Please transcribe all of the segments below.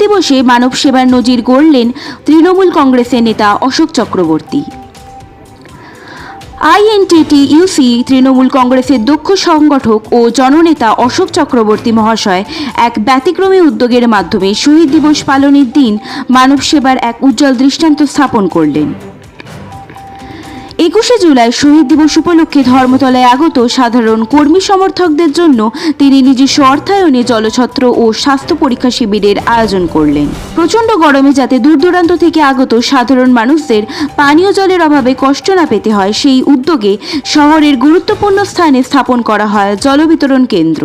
দিবসে মানব সেবার নজির গড়লেন তৃণমূল কংগ্রেসের নেতা অশোক চক্রবর্তী। আইএনটিটি ইউসি তৃণমূল কংগ্রেসের দক্ষ সংগঠক ও জননেতা অশোক চক্রবর্তী মহাশয় এক ব্যতিক্রমী উদ্যোগের মাধ্যমে শহীদ দিবস পালনের দিন মানব সেবার এক উজ্জ্বল দৃষ্টান্ত স্থাপন করলেন। একুশে জুলাই শহীদ দিবস উপলক্ষে ধর্মতলায় আগত সাধারণ কর্মী সমর্থকদের জন্য তিনি নিজস্ব অর্থায়নে জলছত্র ও স্বাস্থ্য পরীক্ষা শিবিরের আয়োজন করলেন। প্রচণ্ড গরমে যাতে দূর দূরান্ত থেকে আগত সাধারণ মানুষদের পানীয় জলের অভাবে কষ্ট না পেতে হয়, সেই উদ্যোগে শহরের গুরুত্বপূর্ণ স্থানে স্থাপন করা হয় জল বিতরণ কেন্দ্র।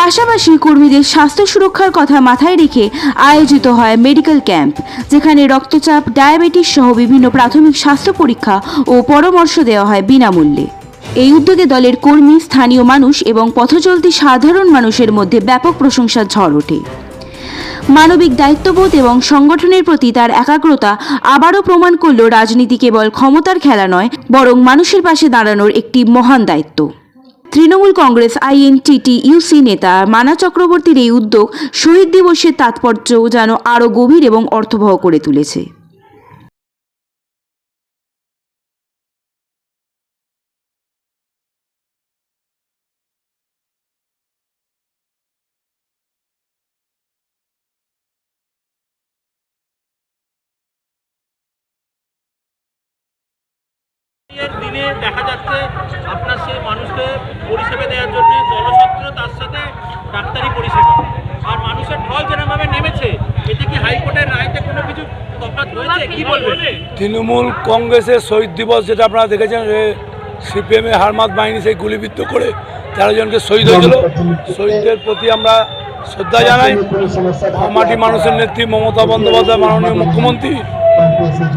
পাশাপাশি কর্মীদের স্বাস্থ্য সুরক্ষার কথা মাথায় রেখে আয়োজিত হয় মেডিকেল ক্যাম্প, যেখানে রক্তচাপ, ডায়াবেটিস সহ বিভিন্ন প্রাথমিক স্বাস্থ্য পরীক্ষা ও পরামর্শ দেওয়া হয় বিনামূল্যে। এই উদ্যোগে দলের কর্মী, স্থানীয় মানুষ এবং পথচলতি সাধারণ মানুষের মধ্যে ব্যাপক প্রশংসার ঝড় ওঠে। মানবিক দায়িত্ববোধ এবং সংগঠনের প্রতি তার একাগ্রতা আবারও প্রমাণ করল রাজনীতি কেবল ক্ষমতার খেলা নয়, বরং মানুষের পাশে দাঁড়ানোর একটি মহান দায়িত্ব। তৃণমূল কংগ্রেস, আইএনটিটি, ইউসি নেতা মানা চক্রবর্তীর এই উদ্যোগ শহীদ দিবসের তাৎপর্য যেন আরও গভীর এবং অর্থবহ করে তুলেছে। দিনে দেখা যাচ্ছে আপনার সেই মানুষকে পরিষেবা দেওয়ার জন্য জলছত্র তার সাথে ডাক্তারি পরিষেবা। আর মানুষের ঢল যেরকমভাবে নেমেছে, এতে কি হাইকোর্টের রায়তে কোনো কিছু তফাৎ তৃণমূল কংগ্রেসের শহীদ দিবস যেটা আপনারা দেখেছেন সিপিএমের হারমাত বাহিনী সেই গুলিবিদ্ধ করে তেরো জনকে শহীদ হয়েছিল। শহীদদের প্রতি আমরা শ্রদ্ধা জানাই। মাটি মানুষের নেত্রী মমতা বন্দ্যোপাধ্যায়, মাননীয় মুখ্যমন্ত্রী।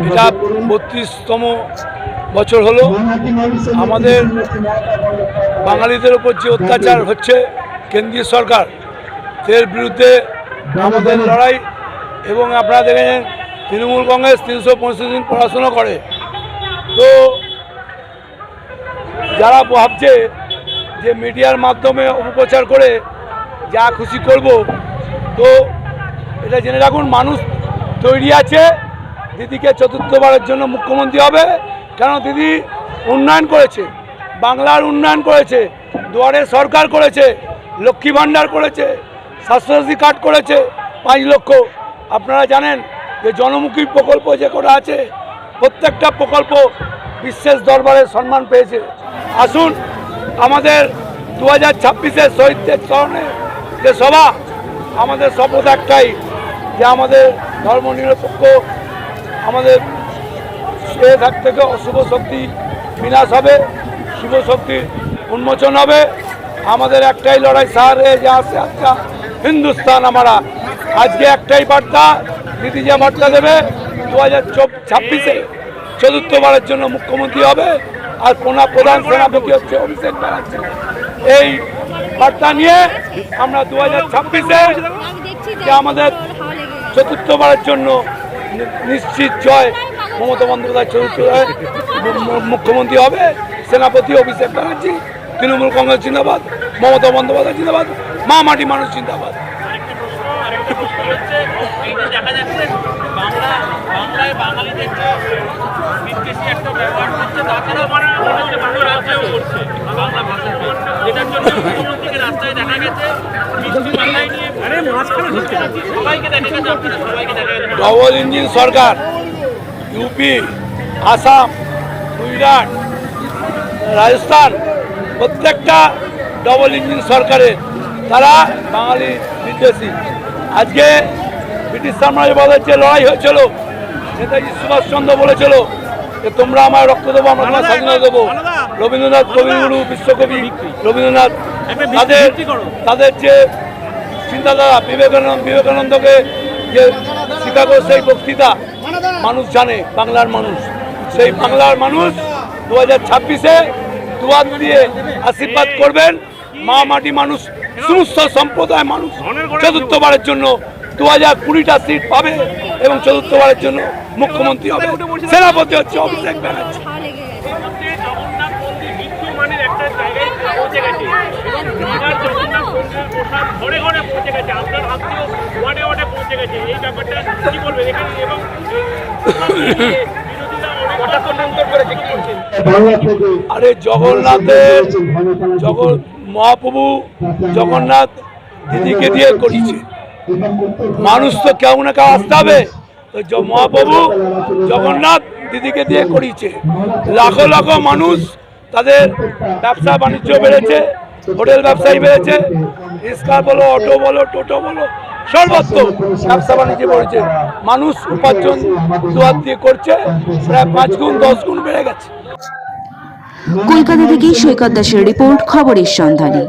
এটা বত্রিশতম বছর হলো আমাদের বাঙালিদের উপর যে অত্যাচার হচ্ছে কেন্দ্রীয় সরকার, এর বিরুদ্ধে আমাদের লড়াই এবং আপনারা দেখেছেন তৃণমূল কংগ্রেস তিনশো পঁয়ষট্টি দিন পড়াশুনো করে। তো যারা ভাবছে যে মিডিয়ার মাধ্যমে অপপ্রচার করে যা খুশি করব, তো এটা জেনে রাখুন, মানুষ তৈরি আছে দিদিকে চতুর্থবারের জন্য মুখ্যমন্ত্রী হবে কেন দিদি? উন্নয়ন করেছে। বাংলার উন্নয়ন করেছে। দুয়ারে সরকার করেছে। লক্ষ্মী ভাণ্ডার করেছে। স্বাস্থ্যসাথী কার্ড করেছে পাঁচ লক্ষ। আপনারা জানেন যে জনমুখী প্রকল্প যে করা আছে, প্রত্যেকটা প্রকল্প বিশ্বের দরবারে সম্মান পেয়েছে। আসুন, আমাদের দু হাজার ছাব্বিশের শহীদদের স্মরণে যে সভা, আমাদের শপথ একটাই যে আমাদের ধর্মনিরপেক্ষ, আমাদের সে থাক থেকে অশুভ শক্তি বিনাশ হবে শুভ শক্তির উন্মোচন হবে। আমাদের একটাই লড়াই সারে যে আছে আজকা হিন্দুস্তান আমরা। আজকে একটাই বার্তা দিদি যে বার্তা দেবে দু হাজার ছাব্বিশে চতুর্থবারের জন্য মুখ্যমন্ত্রী হবে আর পোনা প্রধান সেনাপতি হচ্ছে অভিষেক ব্যানার্জি। এই বার্তা নিয়ে আমরা দু হাজার ছাব্বিশে যে আমাদের চতুর্থবারের জন্য নিশ্চিত জয় মমতা বন্দ্যোপাধ্যায় মু- মুখ্যমন্ত্রী হবে। সেনাপতি অভিষেক ব্যানার্জি তৃণমূল কংগ্রেস জিন্দাবাদ মমতা বন্দ্যোপাধ্যায় জিন্দাবাদ মা মাটি মানুষ জিন্দাবাদ। ডবল ইঞ্জিন সরকার। ইউপি আসাম গুজরাট রাজস্থান প্রত্যেকটা ডবল ইঞ্জিন সরকারের তারা বাঙালি বিদ্বেষী। আজকে ব্রিটিশ সাম্রাজ্যবাদের যে লড়াই হয়েছিল। নেতাজি সুভাষচন্দ্র বলেছিল যে তোমরা আমার রক্ত দেবো আমরা তোমার স্বাধীনতা দেবো। রবীন্দ্রনাথ কবিগুরু বিশ্বকবি রবীন্দ্রনাথ তাদের তাদের যে চিন্তাধারা বিবেকানন্দ বিবেকানন্দকে যে শিকাগো সেই বক্তৃতা মানুষ জানে, বাংলার মানুষ। সেই বাংলার মানুষ দু হাজার ছাব্বিশে দুয়ার দিয়ে আশীর্বাদ করবেন। মা মাটি মানুষ, সমস্ত সম্প্রদায় মানুষ চতুর্থবারের জন্য দু হাজার কুড়িটা সিট পাবে এবং চতুর্থবারের জন্য মুখ্যমন্ত্রী হবে। সেনাপতি হচ্ছে অভিষেক ব্যানার্জি। প্রসাদ ঘরে ঘরে পৌঁছে গেছে। আপনার ওয়ার্ডে ওয়ার্ডে গেছে এই ব্যাপারটা কি এখানে এবং আরে জগন্নাথের জগৎ মহাপ্রভু জগন্নাথ দিদিকে দিয়ে করিয়েছে মানুষ তো কেউ না কেউ আসতে হবে। মহাপ্রভু জগন্নাথ দিদিকে দিয়ে করিয়েছে লাখো লাখো মানুষ তাদের ব্যবসা বাণিজ্য বেড়েছে। হোটেল ব্যবসায়ী বেড়েছে। রিক্সা বলো অটো বলো টোটো বলো সর্বত্র ব্যবসা বাণিজ্য বেড়েছে মানুষ উপার্জন দুয়ার দিয়ে করছে প্রায় পাঁচ গুণ দশ গুণ বেড়ে গেছে। কলকাতা থেকে সৈকত দাসের রিপোর্ট খবরের সন্ধানে।